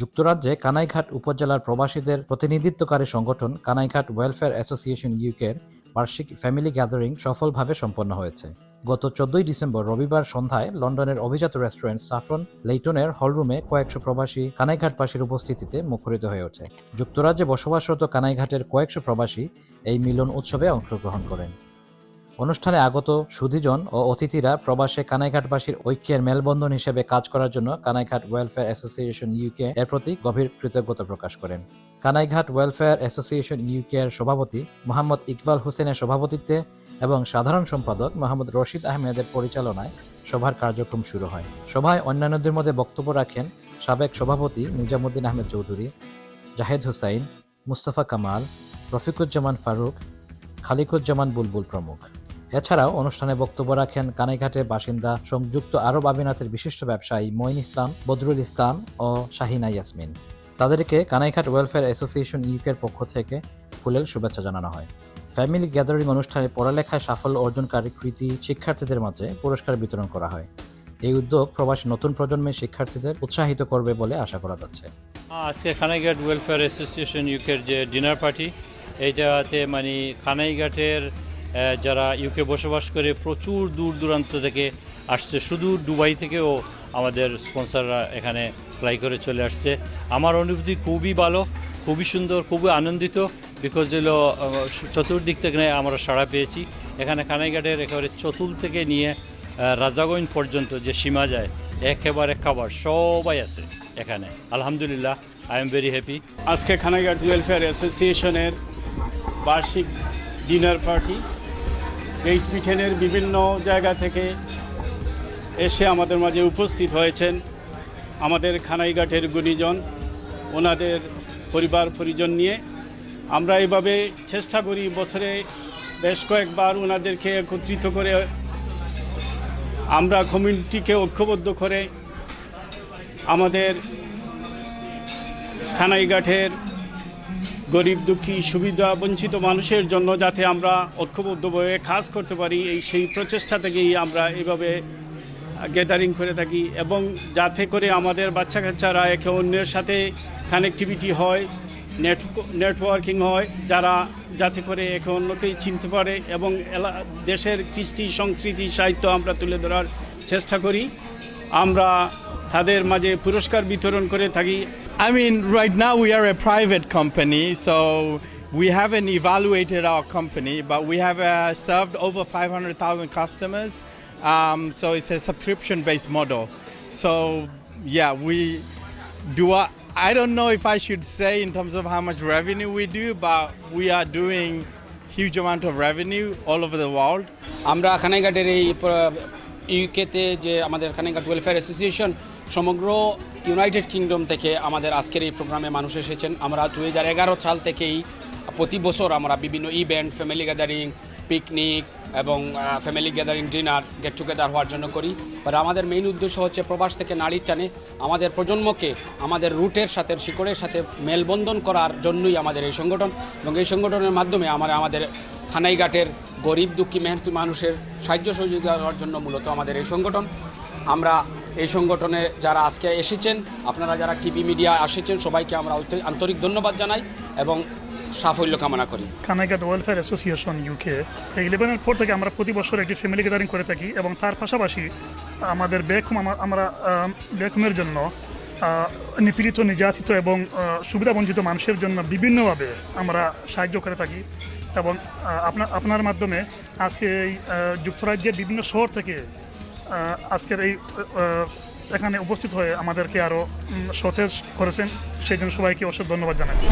যুক্তরাজ্যে কানাইঘাট উপজেলার প্রবাসীদের প্রতিনিধিত্বকারী সংগঠন কানাইঘাট ওয়েলফেয়ার অ্যাসোসিয়েশন ইউকের বার্ষিক ফ্যামিলি গ্যাদারিং সফলভাবে সম্পন্ন হয়েছে। গত চোদ্দই ডিসেম্বর রবিবার সন্ধ্যায় লন্ডনের অভিজাত রেস্টুরেন্ট সাফরন লেইটনের হলরুমে কয়েকশো প্রবাসী কানাইঘাটবাসীর উপস্থিতিতে মুখরিত হয়ে ওঠে। যুক্তরাজ্যে বসবাসরত কানাইঘাটের কয়েকশো প্রবাসী এই মিলন উৎসবে অংশগ্রহণ করেন। অনুষ্ঠানে আগত সুধীজন ও অতিথিরা প্রবাসে কানাইঘাটবাসীর ঐক্যের মেলবন্ধন হিসেবে কাজ করার জন্য কানাইঘাট ওয়েলফেয়ার অ্যাসোসিয়েশন ইউকে এর প্রতি গভীর কৃতজ্ঞতা প্রকাশ করেন। কানাইঘাট ওয়েলফেয়ার অ্যাসোসিয়েশন ইউকে এর সভাপতি মোহাম্মদ ইকবাল হোসেনের সভাপতিত্বে এবং সাধারণ সম্পাদক মোহাম্মদ রশিদ আহমেদের পরিচালনায় সভার কার্যক্রম শুরু হয়। সভায় অন্যান্যদের মধ্যে বক্তব্য রাখেন সাবেক সভাপতি নিজামুদ্দিন আহমেদ চৌধুরী, জাহেদ হুসাইন, মুস্তফা কামাল, রফিকুজ্জামান ফারুক, খালিকুজ্জামান বুলবুল প্রমুখ। এছাড়াও অনুষ্ঠানে বক্তব্য রাখেন কানাইঘাটের বাসিন্দা সংযুক্ত আরব আমিরাতের বিশিষ্ট ব্যবসায়ী মঈন ইসলাম বদরুল ইসলাম ও শাহিনা ইয়াসমিন। তাদেরকে কানাইঘাট ওয়েলফেয়ার অ্যাসোসিয়েশন ইউকের পক্ষ থেকে ফুলেল শুভেচ্ছা জানানো হয়। ফ্যামিলি গ্যাদারিং অনুষ্ঠানে পড়ালেখায় সাফল্য অর্জনকারী কৃতি শিক্ষার্থীদের মাঝে পুরস্কার বিতরণ করা হয়। এই উদ্যোগ প্রবাসী নতুন প্রজন্মের শিক্ষার্থীদের উৎসাহিত করবে বলে আশা করা যাচ্ছে। আজকে খানাইঘাট ওয়েলফেয়ার অ্যাসোসিয়েশন ইউকের যে ডিনার পার্টি এইটাতে মানে খানাইঘাটের আহ, যারা ইউকে বসবাস করে প্রচুর দূর দূরান্ত থেকে আসছে। শুধু দুবাই থেকেও আমাদের স্পন্সররা এখানে ফ্লাই করে চলে আসছে। আমার অনুভূতি খুবই ভালো, খুবই সুন্দর, খুবই আনন্দিত বিকজ হলো চতুর্দিক থেকে আমরা সাড়া পেয়েছি। এখানে খানাইঘাটের একেবারে চতুল থেকে নিয়ে রাজাগঞ্জ পর্যন্ত যে সীমা যায়, একেবারে খাবার সবাই আছে এখানে। আলহামদুলিল্লাহ আই এম ভেরি হ্যাপি আজকে খানাইঘাট ওয়েলফেয়ার অ্যাসোসিয়েশনের বার্ষিক ডিনার পার্টি গ্রেট ব্রিটেনের বিভিন্ন জায়গা থেকে এসে আমাদের মাঝে উপস্থিত হয়েছেন আমাদের খানাইঘাটের গুণীজন, ওনাদের পরিবার, পরিজন নিয়ে। আমরা এভাবে চেষ্টা করি বছরে বেশ কয়েকবার ওনাদেরকে একত্রিত করে আমরা কমিউনিটিকে ঐক্যবদ্ধ করে আমাদের খানাইঘাটের গরিব, দুঃখী, সুবিধা, বঞ্চিত মানুষের জন্য যাতে আমরা ঐক্যবদ্ধভাবে কাজ করতে পারি, এই সেই প্রচেষ্টা থেকেই আমরা এভাবে গ্যাদারিং করে থাকি এবং যাতে করে আমাদের বাচ্চা কাচ্চারা একে অন্যের সাথে কানেক্টিভিটি হয় নেট নেটওয়ার্কিং হয়, যারা যাতে করে একে অন্যকেই চিনতে পারে এবং এলা- দেশের কৃষ্টি, সংস্কৃতি, সাহিত্য আমরা তুলে ধরার চেষ্টা করি। আমরা তাদের মাঝে পুরস্কার বিতরণ করে থাকি। I mean, right now we are a private company, so we haven't evaluated our company, but we have uh, served over 500,000 customers. Um, so it's a subscription based model. So, yeah, we do. I, I don't know if I should say in terms of how much revenue we do, but we are doing huge amount of revenue all over the world. আমরা খানাইঘাটের এই ইউকেতে যে আমাদের Kanaighat welfare association সমগ্র United Kingdom থেকে আমাদের আজকের এই প্রোগ্রামে মানুষ এসেছেন। আমরা দু হাজার এগারো সাল থেকেই প্রতি বছর আমরা বিভিন্ন ইভেন্ট ফ্যামিলি গ্যাদারিং পিকনিক এবং family gathering dinner get together হওয়ার জন্য করি। বাট আমাদের মেইন উদ্দেশ্য হচ্ছে প্রবাস থেকে নারীর টানে আমাদের প্রজন্মকে আমাদের রুটের সাথে, শিকড়ের সাথে মেলবন্ধন করার জন্যই আমাদের এই সংগঠন এবং এই সংগঠনের মাধ্যমে আমরা আমাদের খানাইঘাটের গরিব দুঃখী, মেহনতি মানুষের সাহায্য সহযোগিতা করার জন্য মূলত আমাদের এই সংগঠন। আমরা এই সংগঠনে যারা আজকে এসেছেন, আপনারা যারা টিভি মিডিয়া এসেছেন সবাইকে আমরা আন্তরিক ধন্যবাদ জানাই এবং সাফল্য কামনা করি। কানাইঘাট ওয়েলফেয়ার অ্যাসোসিয়েশন ইউকে এই ইলেভেনের পর থেকে আমরা প্রতি বছর একটি ফ্যামিলি গ্যাদারিং করে থাকি এবং তার পাশাপাশি আমাদের বেকুম আমা- আমরা বেকুমের জন্য নিপীড়িত, নির্যাতিত এবং সুবিধাবঞ্চিত মানুষের জন্য বিভিন্নভাবে আমরা সাহায্য করে থাকি এবং আপনার আপনার মাধ্যমে আজকে এই যুক্তরাজ্যের বিভিন্ন শহর থেকে আজকের এই এখানে উপস্থিত হয়ে আমাদেরকে আরও সতেজ করেছেন। সেই জন্য সবাইকে অসংখ্য ধন্যবাদ জানাচ্ছি।